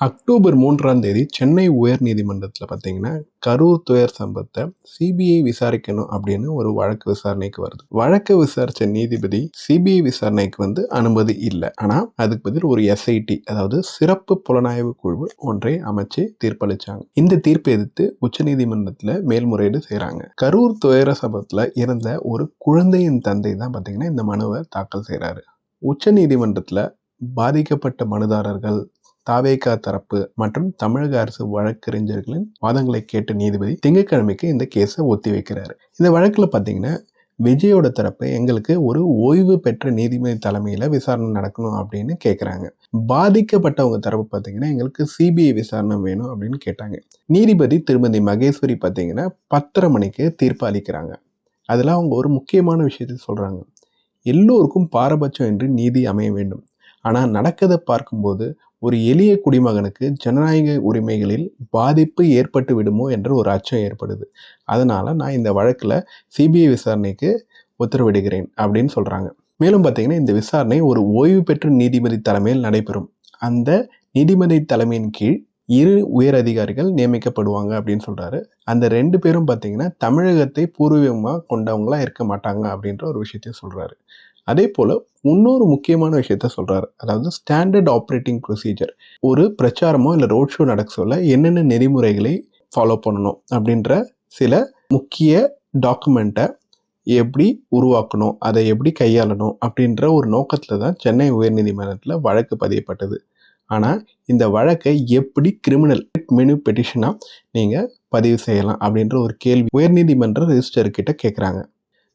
October மூன்றாம் தேதி சென்னை உயர்நீதிமன்றத்தில் பார்த்தீங்கன்னா கரூர் துயர் சம்பத்தை சிபிஐ விசாரிக்கணும் அப்படின்னு ஒரு வழக்கு விசாரணைக்கு வருது. வழக்கு விசாரிச்ச நீதிபதி சிபிஐ விசாரணைக்கு வந்து அனுமதி இல்லை. ஆனால் அதுக்கு பதில் ஒரு எஸ்ஐடி அதாவது சிறப்பு புலனாய்வு குழு ஒன்றை அமைச்சு தீர்ப்பளிச்சாங்க. இந்த தீர்ப்பை எதிர்த்து உச்சநீதிமன்றத்தில் மேல்முறையீடு செய்கிறாங்க கரூர் துயர சம்பத்தில் இறந்த ஒரு குழந்தையின் தந்தை தான் பார்த்தீங்கன்னா இந்த மனுவை தாக்கல் செய்கிறாரு உச்ச நீதிமன்றத்தில் பாதிக்கப்பட்ட மனுதாரர்கள் தாவேகா தரப்பு மற்றும் தமிழக அரசு வழக்கறிஞர்களின் வாதங்களை கேட்ட நீதிபதி திங்கட்கிழமைக்கு இந்த கேஸை ஒத்தி வைக்கிறாரு. இந்த வழக்கில் பார்த்தீங்கன்னா விஜயோட தரப்பு எங்களுக்கு ஒரு ஓய்வு பெற்ற நீதிபதி தலைமையில் விசாரணை நடக்கணும் அப்படின்னு கேட்குறாங்க பாதிக்கப்பட்டவங்க தரப்பு பார்த்தீங்கன்னா எங்களுக்கு சிபிஐ விசாரணை வேணும் அப்படின்னு கேட்டாங்க. நீதிபதி திருமதி மகேஸ்வரி பார்த்தீங்கன்னா பத்தரை மணிக்கு தீர்ப்பு அளிக்கிறாங்க. அதில் அவங்க ஒரு முக்கியமான விஷயத்தை சொல்கிறாங்க எல்லோருக்கும் பாரபட்சம் என்று நீதி அமைய வேண்டும். ஆனால் நடக்கதை பார்க்கும்போது ஒரு எளிய குடிமகனுக்கு ஜனநாயக உரிமைகளில் பாதிப்பு ஏற்பட்டு விடுமோ என்ற ஒரு அச்சம் ஏற்படுது. அதனால் நான் இந்த வழக்கில் சிபிஐ விசாரணைக்கு உத்தரவிடுகிறேன் அப்படின்னு சொல்கிறாங்க மேலும் பார்த்தீங்கன்னா இந்த விசாரணை ஒரு ஓய்வு பெற்ற நீதிபதி தலைமையில் நடைபெறும். அந்த நீதிபதி தலைமையின் கீழ் இரு உயர் அதிகாரிகள் நியமிக்கப்படுவாங்க அப்படின்னு சொல்கிறாரு அந்த ரெண்டு பேரும் பார்த்தீங்கன்னா தமிழகத்தை பூர்வீகமாக கொண்டவங்களா இருக்க மாட்டாங்க அப்படின்ற ஒரு விஷயத்தையும் சொல்கிறாரு அதே போல் இன்னொரு முக்கியமான விஷயத்த சொல்கிறாரு அதாவது ஸ்டாண்டர்ட் ஆப்ரேட்டிங் ப்ரொசீஜர் ஒரு பிரச்சாரமோ இல்லை ரோட் ஷோ நடக்க சொல்ல என்னென்ன நெறிமுறைகளை ஃபாலோ பண்ணணும் அப்படின்ற சில முக்கிய டாக்குமெண்ட்டை எப்படி உருவாக்கணும் அதை எப்படி கையாளணும் அப்படின்ற ஒரு நோக்கத்தில் தான் சென்னை உயர்நீதிமன்றத்தில் வழக்கு பதியப்பட்டது. ஆனால் இந்த வழக்கை எப்படி கிரிமினல் மெனு பெட்டிஷனாக நீங்கள் பதிவு செய்யலாம் அப்படின்ற ஒரு கேள்வி உயர்நீதிமன்ற ரெஜிஸ்டர் கிட்ட கேட்குறாங்க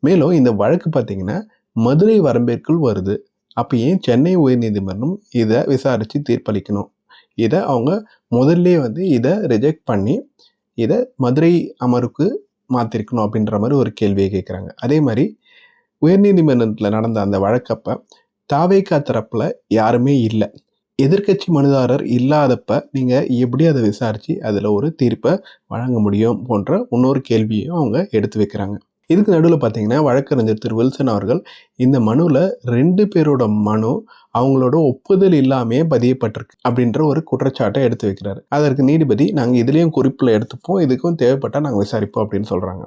மேலும் இந்த வழக்கு பார்த்தீங்கன்னா மதுரை வரம்பிற்குள் வருது. அப்போ ஏன் சென்னை உயர்நீதிமன்றம் இதை விசாரித்து தீர்ப்பளிக்கணும்? இதை அவங்க முதல்ல வந்து இதை ரிஜெக்ட் பண்ணி இதை மதுரை அமருக்கு மாற்றிருக்கணும் அப்படின்ற மாதிரி ஒரு கேள்வியை கேட்குறாங்க அதே மாதிரி உயர்நீதிமன்றத்தில் நடந்த அந்த வழக்கப்போ தாவேக்கா தரப்பில் யாருமே இல்லை. எதிர்கட்சி மனுதாரர் இல்லாதப்ப நீங்கள் எப்படி அதை விசாரித்து அதில் ஒரு தீர்ப்பை வழங்க முடியும் போன்ற இன்னொரு கேள்வியும் அவங்க எடுத்து வைக்கிறாங்க. இதுக்கு நடுவில் பார்த்தீங்கன்னா வழக்கறிஞர் திரு வில்சன் அவர்கள் இந்த மனுவில் ரெண்டு பேரோட மனு அவங்களோட ஒப்புதல் இல்லாமே பதியப்பட்டிருக்கு அப்படின்ற ஒரு குற்றச்சாட்டை எடுத்து வைக்கிறாரு. அதற்கு நீதிபதி நாங்கள் இதுலேயும் குறிப்பில் எடுத்துப்போம் இதுக்கும் தேவைப்பட்டால் நாங்கள் விசாரிப்போம் அப்படின்னு சொல்கிறாங்க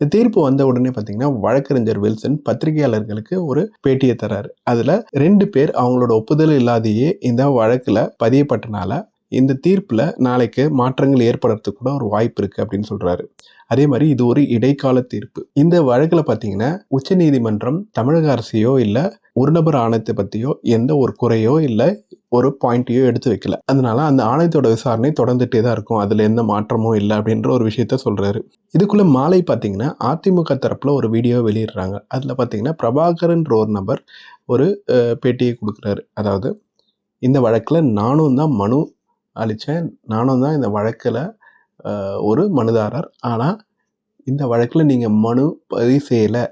இந்த தீர்ப்பு வந்த உடனே பார்த்தீங்கன்னா வழக்கறிஞர் வில்சன் பத்திரிகையாளர்களுக்கு ஒரு பேட்டியை தராரு. அதில் ரெண்டு பேர் அவங்களோட ஒப்புதல் இல்லாதையே இந்த வழக்கில் பதியப்பட்டனால இந்த தீர்ப்பில் நாளைக்கு மாற்றங்கள் ஏற்படுறதுக்கு கூட ஒரு வாய்ப்பு இருக்குது அப்படின்னு சொல்கிறாரு அதே மாதிரி இது ஒரு இடைக்கால தீர்ப்பு. இந்த வழக்கில் பார்த்தீங்கன்னா உச்சநீதிமன்றம் தமிழக அரசையோ இல்லை ஒரு நபர் ஆணையத்தை பற்றியோ எந்த ஒரு குறையோ இல்லை ஒரு பாயிண்ட்டையோ எடுத்து வைக்கல. அதனால அந்த ஆணையத்தோட விசாரணை தொடர்ந்துட்டே தான் இருக்கும். அதில் எந்த மாற்றமும் இல்லை அப்படின்ற ஒரு விஷயத்த சொல்கிறாரு இதுக்குள்ளே மாலை பார்த்தீங்கன்னா அதிமுக தரப்பில் ஒரு வீடியோ வெளியிடுறாங்க. அதில் பார்த்தீங்கன்னா பிரபாகரன்ற ஒரு நபர் ஒரு பேட்டியை கொடுக்குறாரு. அதாவது இந்த வழக்கில் நானும் தான் மனு அளித்தேன் நானும் தான் இந்த வழக்கில் ஒரு மனுதாரர். ஆனால் இந்த வழக்கில் நீங்கள் மனு பதிவு செய்யலை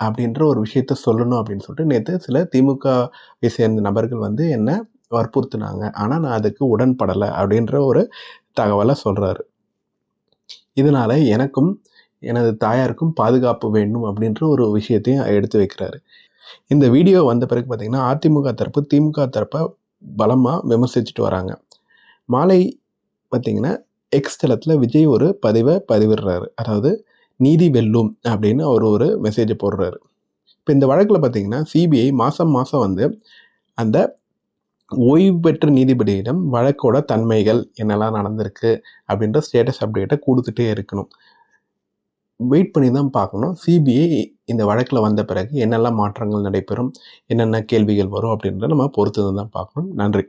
அப்படின்ற ஒரு விஷயத்த சொல்லணும் அப்படின்னு சொல்லிட்டு நேற்று சில திமுகவை சேர்ந்த நபர்கள் வந்து என்னை வற்புறுத்தினாங்க. ஆனால் நான் அதுக்கு உடன்படலை அப்படின்ற ஒரு தகவலை சொல்கிறாரு இதனால் எனக்கும் எனது தாயாருக்கும் பாதுகாப்பு வேண்டும் அப்படின்ற ஒரு விஷயத்தையும் எடுத்து வைக்கிறாரு. இந்த வீடியோ வந்த பிறகு பார்த்திங்கன்னா அதிமுக தரப்பு திமுக தரப்பை பலமாக விமர்சிச்சுட்டு வராங்க. மாலை பார்த்திங்கன்னா எக்ஸ் தளத்தில் விஜய் ஒரு பதிவை பதிவிடுறாரு. அதாவது நீதி வெல்லும் அப்படின்னு அவர் ஒரு மெசேஜை போடுறாரு. இப்போ இந்த வழக்கில் பார்த்தீங்கன்னா சிபிஐ மாதம் மாதம் வந்து அந்த ஓய்வு பெற்ற நீதிபதியிடம் வழக்கோட தன்மைகள் என்னெல்லாம் நடந்திருக்கு அப்படின்ற ஸ்டேட்டஸ் அப்டேட்டை கொடுத்துட்டே இருக்கணும். வெயிட் பண்ணி தான் பார்க்கணும். சிபிஐ இந்த வழக்கில் வந்த பிறகு என்னெல்லாம் மாற்றங்கள் நடைபெறும் என்னென்ன கேள்விகள் வரும் அப்படின்றத நம்ம பொறுத்து தான் பார்க்கணும். நன்றி.